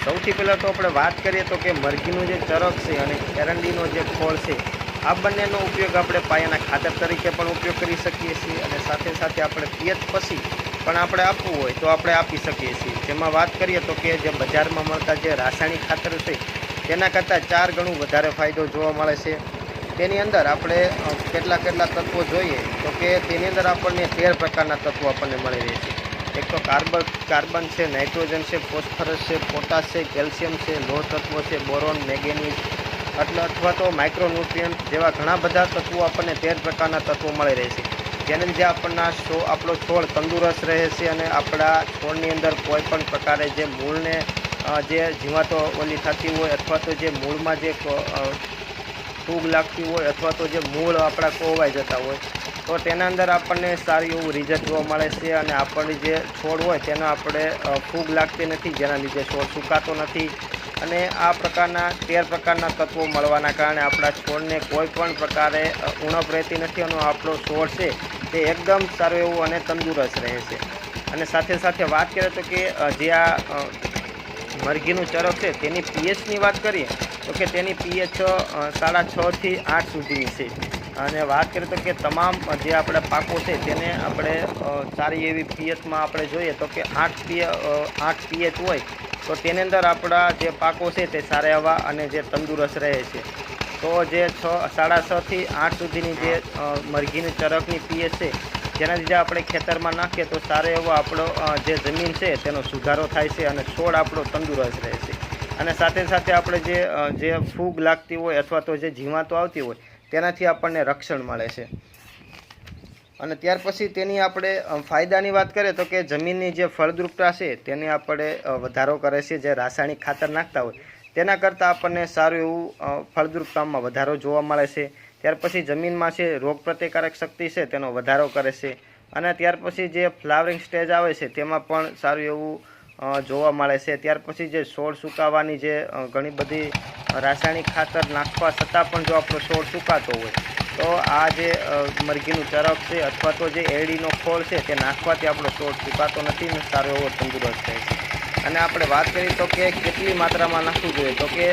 સૌથી પહેલાં તો આપણે વાત કરીએ તો કે મરઘીનું જે ચરક છે અને એરંડીનો જે ખોળ છે, આ બંનેનો ઉપયોગ આપણે પાયાના ખાતર તરીકે પણ ઉપયોગ કરી શકીએ છીએ અને સાથે સાથે આપણે પિયત પછી પણ આપણે આપવું હોય તો આપણે આપી શકીએ છીએ. જેમાં વાત કરીએ તો કે જે બજારમાં મળતા જે રાસાયણિક ખાતર છે, તેના કરતાં ચાર ગણું વધારે ફાયદો જોવા મળે છે. તેની અંદર આપણે કેટલા કેટલા તત્વો જોઈએ તો કે તેની અંદર આપણને તેર પ્રકારના તત્વો આપણને મળી રહે છે. એક તો કાર્બન કાર્બન છે, નાઇટ્રોજન છે, ફોસ્ફરસ છે, પોટાશ છે, કેલ્શિયમ છે, લોહ તત્વો છે, બોરોન, મેંગેનીઝ એટલે અથવા તો માઇક્રોન્યુટ્રિયન્ટ જેવા ઘણા બધા તત્વો આપણને તેર પ્રકારના તત્વો મળી રહે છે. જેને લીધે આપણના છો આપણો છોડ તંદુરસ્ત રહે છે અને આપણા છોડની અંદર કોઈ પણ પ્રકારે જે મૂળને જે જીવાતો ઓલી થતી હોય અથવા તો જે મૂળમાં જે ફૂગ લાગતી હોય અથવા તો જે મૂળ આપણા કોવાઈ જતા હોય તો તેના અંદર આપણને સારું એવું રિઝલ્ટ જોવા મળે છે અને આપણને જે છોડ હોય તેનો આપણે ફૂગ લાગતી નથી, જેના લીધે છોડ સુકાતો નથી. અને આ પ્રકારના, તેર પ્રકારના તત્વો મળવાના કારણે આપણા છોડને કોઈ પણ પ્રકારે ઉણપ રહેતી નથી અને આપણો છોડ છે તે એકદમ સારું એવું અને તંદુરસ્ત રહે છે. અને સાથે સાથે વાત કરીએ તો કે જે આ મરઘીનું ચરક છે તેની પીએચની વાત કરીએ, તો કે તેની પીએચ સાડા છથી આઠ સુધીની છે. અને વાત કરીએ તો કે તમામ જે આપણા પાકો છે તેને આપણે સારી એવી પીએચમાં આપણે જોઈએ તો કે આઠ પીએ આઠ પીએચ હોય તો તેની અંદર આપણા જે પાકો છે તે સારા એવા અને જે તંદુરસ્ત રહે છે. તો જે છ, સાડા છથી આઠ સુધીની જે મરઘીની ચરકની પીએચ છે જેના લીધે આપણે ખેતરમાં નાખીએ તો સારો એવો આપણો જે જમીન છે તેનો સુધારો થાય છે અને છોડ આપણો તંદુરસ્ત રહે છે. અને સાથે સાથે આપણે જે જે ફૂગ લાગતી હોય અથવા તો જે જીવાતો આવતી હોય તેનાથી આપણને રક્ષણ મળે છે. અને ત્યાર પછી તેની આપણે ફાયદાની વાત કરીએ તો કે જમીનની જે ફળદ્રુપતા છે તેને આપણે વધારો કરે છે, જે રાસાયણિક ખાતર નાખતા હોય, તેના કરતાં આપણને સારું એવું ફળદ્રુપતામાં વધારો જોવા મળે છે. ત્યાર પછી જમીનમાં છે રોગ પ્રતિકારક શક્તિ છે તેનો વધારો કરે છે. અને ત્યાર પછી જે ફ્લાવરિંગ સ્ટેજ આવે છે તેમાં પણ સારું એવું જોવા મળે છે. ત્યાર પછી જે છોડ સુકાવાની જે ઘણી બધી રાસાયણિક ખાતર નાખવા છતાં પણ જો આપણો છોડ સુકાતો હોય, તો આ જે મરઘીનું ચરક છે અથવા તો જે એરડીનો ખોળ છે તે નાખવાથી આપણો છોડ સુકાતો નથી ને સારો એવો તંદુરસ્ત થાય છે. અને આપણે વાત કરીએ તો કે કેટલી માત્રામાં નાખવું જોઈએ? તો કે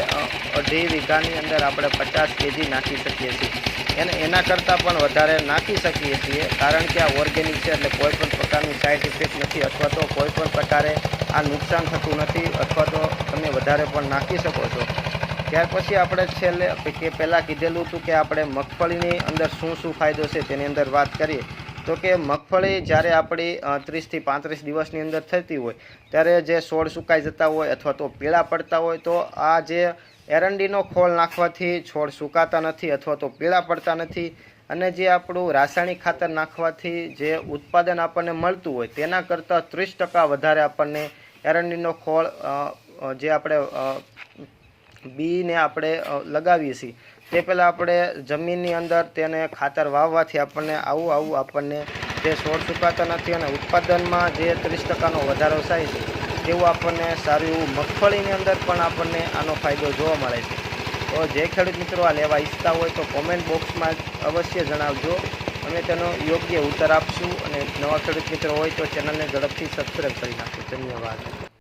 અઢી વીઘાની અંદર આપણે પચાસ કેજી નાખી શકીએ છીએ. એને, એના કરતાં પણ વધારે નાખી શકીએ છીએ, કારણ કે આ ઓર્ગેનિક છે એટલે કોઈ પણ પ્રકારની સાઇડ ઇફેક્ટ નથી, અથવા તો કોઈ પણ પ્રકારે આ નુકસાન થતું નથી, અથવા તો તમે વધારે પણ નાખી શકો છો. ત્યાર પછી આપણે છેલ્લે કે પહેલાં કીધેલું હતું કે આપણે મગફળીની અંદર શું શું ફાયદો છે તેની અંદર વાત કરીએ. તો કે મગફળી જ્યારે આપણી ત્રીસથી પાંત્રીસ દિવસની અંદર થતી હોય, ત્યારે જે છોડ સુકાઈ જતા હોય અથવા તો પીળા પડતા હોય, તો આ જે એરંડીનો ખોળ નાખવાથી છોડ સુકાતા નથી અથવા તો પીળા પડતા નથી. અને જે આપણું રાસાયણિક ખાતર નાખવાથી જે ઉત્પાદન આપણને મળતું હોય, તેના કરતાં ત્રીસ ટકા વધારે આપણને એરંડીનો ખોળ જે આપણે બીને આપણે લગાવીએ છીએ. તે પહેલાં આપણે જમીનની અંદર તેને ખાતર વાવવાથી આપણને આવું આવું આપણને જે છોડ સુકાતા નથી અને ઉત્પાદનમાં જે ત્રીસ ટકાનો વધારો થાય છે, તેવું આપણને સારું એવું મગફળીની અંદર પણ આપણને આનો ફાયદો જોવા મળે છે. તો જે ખેડૂત મિત્રો આ લેવા ઈચ્છતા હોય તો કોમેન્ટ બોક્સમાં અવશ્ય જણાવજો અમે તેનો યોગ્ય ઉત્તર આપશું અને નવા ખેડૂત મિત્રો હોય તો ચેનલને ઝડપથી સબસ્ક્રાઈબ કરી નાખો ધન્યવાદ.